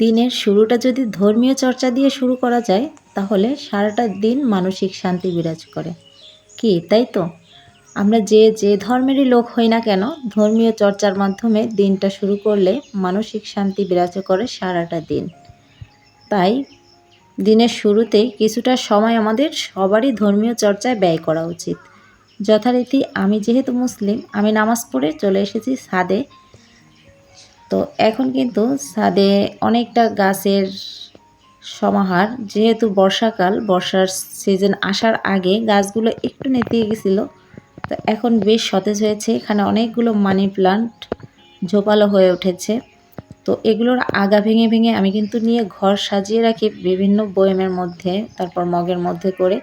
দিনের শুরুটা যদি ধর্মীয় চর্চা দিয়ে শুরু করা যায়, তাহলে সারাটা দিন মানসিক শান্তি বিরাজ করে। কি, তাই তো? আমরা যে যে ধর্মেরই লোক হই না কেন, ধর্মীয় চর্চার মাধ্যমে দিনটা শুরু করলে মানসিক শান্তি বিরাজ করে সারাটা দিন। তাই দিনের শুরুতেই কিছুটা সময় আমাদের সবারই ধর্মীয় চর্চায় ব্যয় করা উচিত। যথারীতি আমি যেহেতু মুসলিম, আমি নামাজ পড়ে চলে এসেছি সাদে তো এখন কিন্তু ছাদে অনেকটা গাছের সমাহার, যেহেতু বর্ষাকাল, বর্ষার সিজন আসার আগে গাছগুলো একটু নেতিয়ে গেছিল। তো এখন বেশ সতেজ হয়েছে, এখানে অনেকগুলো মানি প্লান্ট ঝোপালো হয়ে উঠেছে। তো এগুলোর আগা ভেঙে ভেঙে আমি কিন্তু নিয়ে ঘর সাজিয়ে রাখি বিভিন্ন বয়েমের মধ্যে, তারপর মগের মধ্যে করে।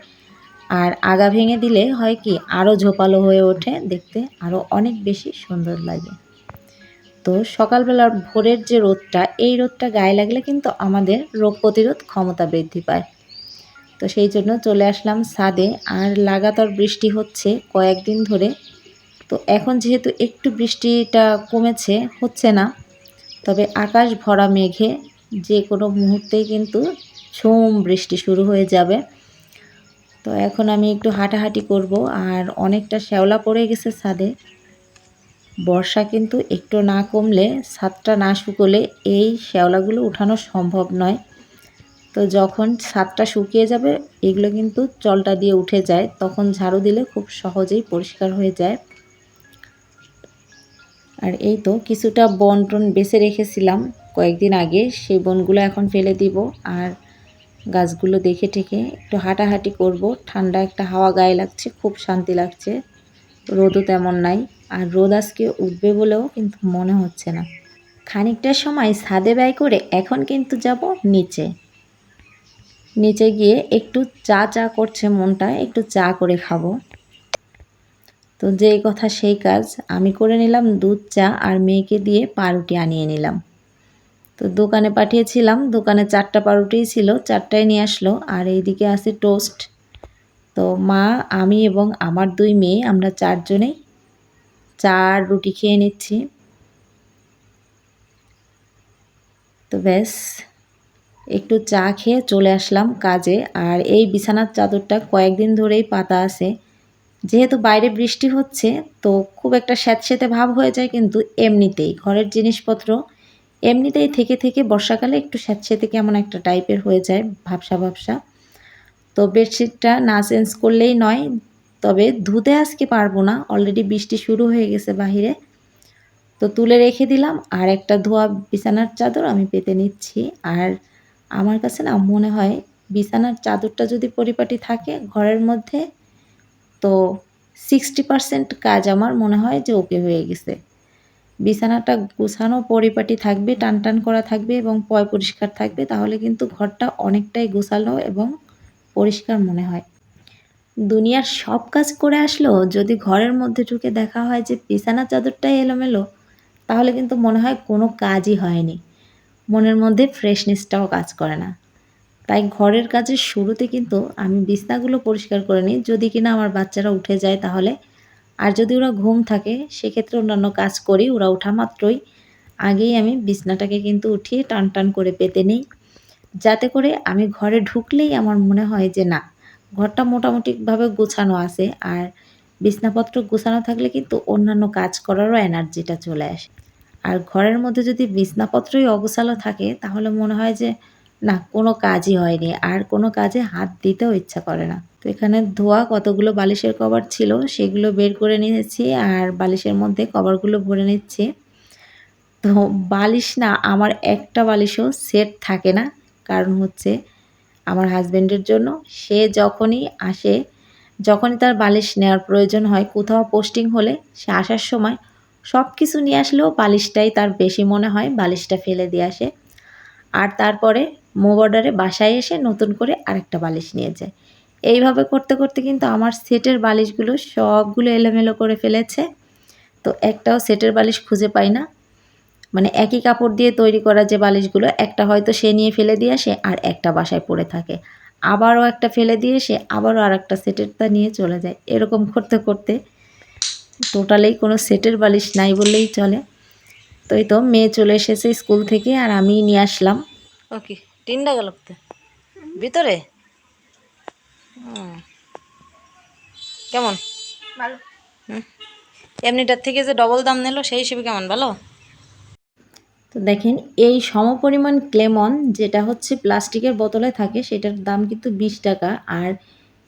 আর আগা ভেঙে দিলে হয় কি আরও ঝোপালো হয়ে ওঠে, দেখতে আরও অনেক বেশি সুন্দর লাগে। তো সকালবেলার ভোরের যে রোদটা, এই রোদটা গায়ে লাগলে কিন্তু আমাদের রোগ প্রতিরোধ ক্ষমতা বৃদ্ধি পায়। তো সেই জন্য চলে আসলাম ছাদে আর লাগাতার বৃষ্টি হচ্ছে কয়েকদিন ধরে। তো এখন যেহেতু একটু বৃষ্টিটা কমেছে, হচ্ছে না। তবে আকাশ ভরা মেঘে যে কোনো মুহূর্তেই কিন্তু ঝুম বৃষ্টি শুরু হয়ে যাবে। তো এখন আমি একটু হাঁটাহাঁটি করব আর অনেকটা শ্যাওলা পড়ে গেছে ছাদে। বর্ষা কিন্তু একটু না কমলে ছাদটা না শুকোলে এই শ্যাওলাগুলো উঠানো সম্ভব নয়। তো যখন ছাদটা শুকিয়ে যাবে, এগুলো কিন্তু চলটা দিয়ে উঠে যায়, তখন ঝাড়ু দিলে খুব সহজেই পরিষ্কার হয়ে যায়। আর এই তো কিছুটা বন টন বেছে রেখেছিলাম। কয়েকদিন আগে সেই বনগুলো এখন ফেলে দিব আর গাছগুলো দেখে ঠেকে একটু হাঁটাহাঁটি করব। ঠান্ডা একটা হাওয়া গায়ে লাগছে, খুব শান্তি লাগছে। রোদও তেমন নাই আর রোদ আজকে উঠবে বলেও কিন্তু মনে হচ্ছে না। খানিকটা সময় ছাদে ব্যয় করে এখন কিন্তু যাব নিচে। নিচে গিয়ে একটু চা চা করছে মনটা, একটু চা করে খাব। তো যেই কথা সেই কাজ আমি করে নিলাম দুধ, চা আর মেয়েকে দিয়ে পাউরুটি আনিয়ে নিলাম। তো দোকানে পাঠিয়েছিলাম, দোকানে চারটা পাউরুটিই ছিল চারটায় নিয়ে আসলো আর এইদিকে আছে টোস্ট। তো মা, আমি এবং আমার দুই মেয়ে, আমরা চারজনেই চার রুটি খেয়ে নিচ্ছি। তো ব্যাস, একটু চা খেয়ে চলে আসলাম কাজে আর এই বিছানার চাদরটা কয়েকদিন ধরেই পাতা আছে। যেহেতু বাইরে বৃষ্টি হচ্ছে, তো খুব একটা স্যাঁতস্যাঁতে ভাব হয়ে যায় কিন্তু এমনিতেই। ঘরের জিনিসপত্র এমনিতেই থেকে থেকে বর্ষাকালে একটু স্যাঁতস্যাঁতে কেমন একটা টাইপের হয়ে যায়, ভাবসা ভাবসা। তো বেডশিটটা না চেঞ্জ করলেই নয়, তবে ধুতে আজকে পারব না, অলরেডি বৃষ্টি শুরু হয়ে গেছে বাহিরে। তো তুলে রেখে দিলাম, আর একটা ধোয়া বিছানার চাদর আমি পেতে নিচ্ছি। আর আমার কাছে না মনে হয় বিছানার চাদরটা যদি পরিপাটি থাকে, ঘরের মধ্যে তো সিক্সটি পারসেন্ট কাজ আমার মনে হয় যে ওকে হয়ে গেছে। বিছানাটা গুছানো, পরিপাটি থাকবে টান টান করা থাকবে এবং পয় পরিষ্কার থাকবে, তাহলে কিন্তু ঘরটা অনেকটাই গোছালো এবং পরিষ্কার মনে হয়। দুনিয়ার সব কাজ করে আসলো, যদি ঘরের মধ্যে ঢুকে দেখা হয় যে বিছানা চাদরটাই এলোমেলো, তাহলে কিন্তু মনে হয় কোনো কাজই হয়নি। মনের মধ্যে ফ্রেশনেসটাও কাজ করে না। তাই ঘরের কাজের শুরুতে কিন্তু আমি বিছনাগুলো পরিষ্কার করে নিই। যদি কিনা আমার বাচ্চারা উঠে যায় তাহলে। আর যদি ওরা ঘুম থাকে, সেক্ষেত্রে অন্যান্য কাজ করি, ওরা ওঠা মাত্রই। আগেই আমি বিছনাটাকে কিন্তু উঠিয়ে টান টান করে পেতে নিই। যাতে করে আমি ঘরে ঢুকলেই আমার মনে হয় যে না, ঘরটা মোটামুটিভাবে গোছানো আছে। আর বিছনাপত্র গোছানো থাকলে কিন্তু অন্যান্য কাজ করারও এনার্জিটা চলে আসে। আর ঘরের মধ্যে যদি বিছনাপত্রই অগোছালো থাকে, তাহলে মনে হয় যে না, কোনো কাজই হয়নি। আর কোনো কাজে হাত দিতেও ইচ্ছা করে না। তো এখানে ধোয়া কতগুলো বালিশের কভার ছিল সেগুলো বের করে নিয়েছি আর বালিশের মধ্যে কভারগুলো ভরে নিচ্ছি। তো বালিশ না, আমার একটা বালিশও সেট থাকে না। কারণ হচ্ছে আমার হাজব্যান্ডের জন্য। সে যখনই আসে, যখনই তার বালিশ নেওয়ার প্রয়োজন হয়, কোথাও পোস্টিং হলে সে আসার সময় সব কিছু নিয়ে আসলেও বালিশটাই তার বেশি মনে হয়, বালিশটা ফেলে দিয়ে আসে। আর তারপরে মুভ অর্ডারে বাসায় এসে নতুন করে আরেকটা বালিশ নিয়ে যায়। এইভাবে করতে করতে কিন্তু আমার সেটের বালিশগুলো সবগুলো এলোমেলো করে ফেলেছে। তো একটাও সেটের বালিশ খুঁজে পাই না। মানে একই কাপড় দিয়ে তৈরি করা যে বালিশগুলো, একটা হয়তো সে নিয়ে ফেলে দিয়ে আসে আর একটা বাসায় পড়ে থাকে। আবারও একটা ফেলে দিয়ে সে আবারও আর একটা সেটেরটা নিয়ে চলে যায়। এরকম করতে করতে টোটালেই কোনো সেটের বালিশ নাই বললেই চলে। তো এই তো মেয়ে চলে এসেছে স্কুল থেকে আর আমি নিয়ে আসলাম। ও টিনটা গেল ভিতরে? কেমন? ভালো। এমনিটার থেকে যে ডবল দাম নিল সেই হিসেবে কেমন? ভালো? তো দেখেন এই সমপরিমাণ ক্লেমন যেটা হচ্ছে প্লাস্টিকের বোতলে থাকে সেটার দাম কিন্তু বিশ টাকা। আর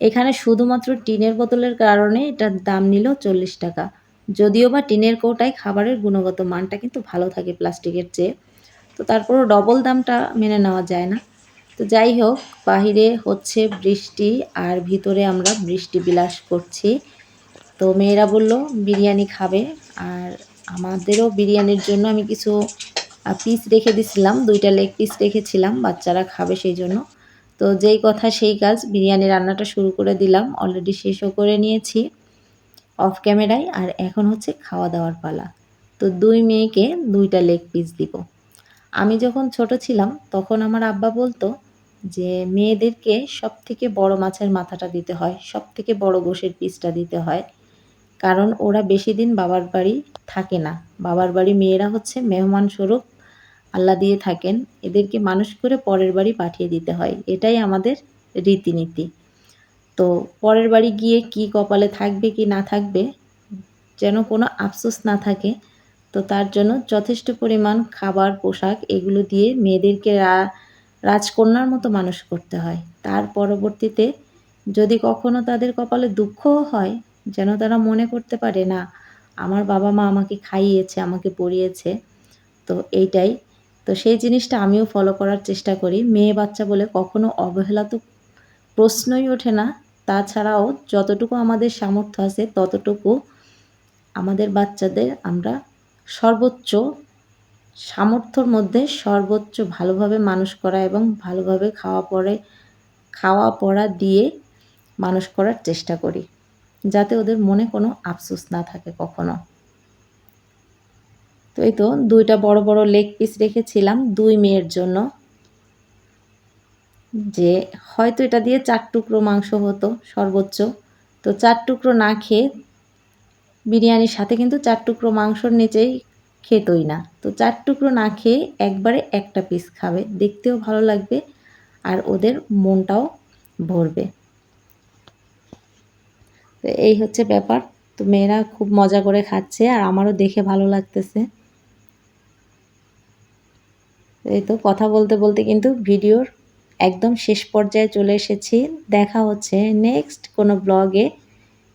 এখানে শুধুমাত্র টিনের বোতলের কারণে এটার দাম নিল চল্লিশ টাকা। যদিও বা টিনের কৌটায় খাবারের গুণগত মানটা কিন্তু ভালো থাকে প্লাস্টিকের চেয়ে। তো তারপরও ডবল দামটা মেনে নেওয়া যায় না। তো যাই হোক, বাহিরে হচ্ছে বৃষ্টি আর ভিতরে আমরা বৃষ্টি বিলাস করছি। তো মেয়েরা বলল, বিরিয়ানি খাবে। আর আমাদেরও বিরিয়ানির জন্য আমি কিছু পিস রেখে দিছিলাম, দুইটা লেগ পিস রেখেছিলাম, বাচ্চারা খাবে সেই জন্য। তো যেই কথা সেই কাজ, বিরিয়ানি রান্নাটা শুরু করে দিলাম অলরেডি শেষও করে নিয়েছি অফ ক্যামেরায় আর এখন হচ্ছে খাওয়া দাওয়ার পালা। তো দুই মেয়েকে দুইটা লেগ পিস দিব। আমি যখন ছোট ছিলাম, তখন আমার আব্বা বলতো যে, মেয়েদেরকে সব থেকে বড় মাছের মাথাটা দিতে হয় সব থেকে বড় গোশের পিসটা দিতে হয়। কারণ ওরা বেশি দিন বাবার বাড়ি থাকে না। বাবার বাড়ি মেয়েরা হচ্ছে মেহমান স্বরূপ, আল্লাহ দিয়ে থাকেন। এদেরকে মানুষ করে পরের বাড়ি পাঠিয়ে দিতে হয়। এটাই আমাদের রীতিনীতি। তো পরের বাড়ি গিয়ে কি কপালে থাকবে, কি না থাকবে, যেন কোনো আফসোস না থাকে তো তার জন্য যথেষ্ট পরিমাণ খাবার, পোশাক এগুলো দিয়ে মেয়েদেরকে রাজকন্যার মতো মানুষ করতে হয়। তার পরবর্তীতে যদি কখনো তাদের কপালে দুঃখও হয়, যেন তারা মনে করতে পারে, না, আমার বাবা মা আমাকে খাইয়েছে, আমাকে পড়িয়েছে। তো এইটাই। তো সেই জিনিসটা আমিও ফলো করার চেষ্টা করি। মেয়ে বাচ্চা বলে কখনো অবহেলা তো প্রশ্নই ওঠে না। তাছাড়াও যতটুকু আমাদের সামর্থ্য আছে, ততটুকু আমাদের বাচ্চাদের আমরা সর্বোচ্চ সামর্থ্যর মধ্যে সর্বোচ্চ ভালোভাবে মানুষ করা এবং ভালোভাবে খাওয়া পরে, খাওয়া পড়া দিয়ে মানুষ করার চেষ্টা করি, যাতে ওদের মনে কোনো আফসোস না থাকে কখনো। তো এই তো দুইটা বড় বড় লেগ পিস রেখেছিলাম দুই মেয়ের জন্য, যে হয়তো এটা দিয়ে চার টুকরো মাংস হতো সর্বোচ্চ। তো চার টুকরো না খেয়ে বিরিয়ানির সাথে কিন্তু চার টুকরো মাংসর নিচেই খেতই না। তো চার টুকরো না খেয়ে একবারে একটা পিস খাবে, দেখতেও ভালো লাগবে আর ওদের মনটাও ভরবে। তো এই হচ্ছে ব্যাপার। তো মেয়েরা খুব মজা করে খাচ্ছে আর আমারও দেখে ভালো লাগতেছে। এই তো কথা বলতে বলতে কিন্তু ভিডিওর একদম শেষ পর্যায়ে চলে এসেছি। দেখা হচ্ছে নেক্সট কোনো ব্লগে